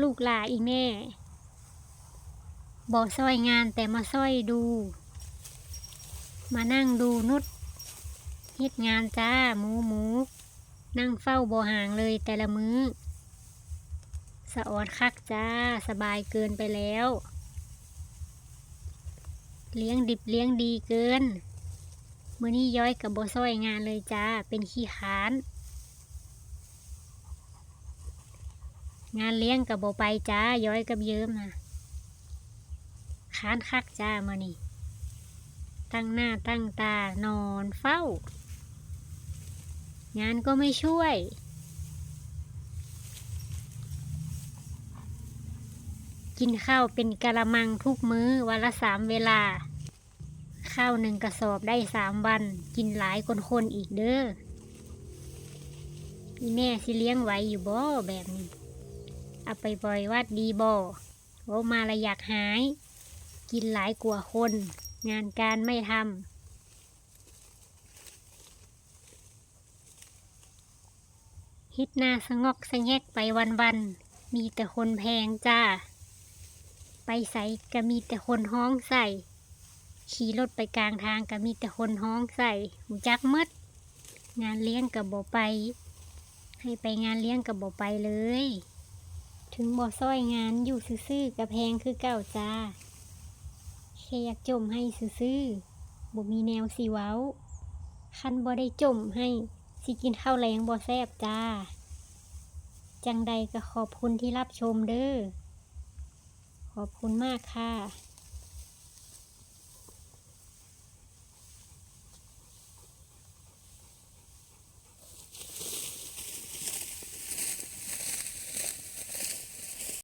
ลูกลาอีแม่บอกซอยงานแต่มาซอยดู มานั่งดูนุดเฮ็ดงานจ้าหมูหมู นั่งเฝ้าบ่ห่างเลยแต่ละมือ้อ สะออดคักจ้าสบายเกินไปแล้ว เลี้ยงดิบเลี้ยงดีเกิน มือนี้ย้อยกับบ่ซอยงานเลยจ้าเป็นขี้ค้าน งานเลี้ยงกับบไปจ้า ย้อยกับเยิ้มนะค้านคักจ้ามื้อนี้ตั้งหน้าตั้งตานอนเฝ้า งานก็ไม่ช่วยกินข้าวเป็นกะละมังทุกมื้อวันละสามเวลา ข้าวหนึ่งกระสอบได้สามวัน กินหลายคนคนอีกเด้อแม่สิเลี้ยงไว้อยู่บ่แบบนี้ เอาไปปล่อยวัดดีบ่โอ้มาละอยากหาย กินหลายกว่าคน งานการไม่ทำฮิตนาสงอกสะแงกไปวันๆมีแต่คนแพงจ้า ไปใส่ก็มีแต่คนห้องใส่ ขี่รถไปกลางทางก็มีแต่คนห้องใส่หูจักมด งานเลี้ยงกับบ่ไป ให้ไปงานเลี้ยงกับบ่ไปเลย ถึงบ่อซ้อยงานอยู่ซื่อๆกระแพงคือเก่าจ้าแค่อยากจมให้ซื่อๆบ่มีแนวสีเว้า คันบ่ได้จมให้สิกินข้าวแรงบ่แซ่บจ้า จังใดก็ขอบคุณที่รับชมเด้อ ขอบคุณมากค่ะ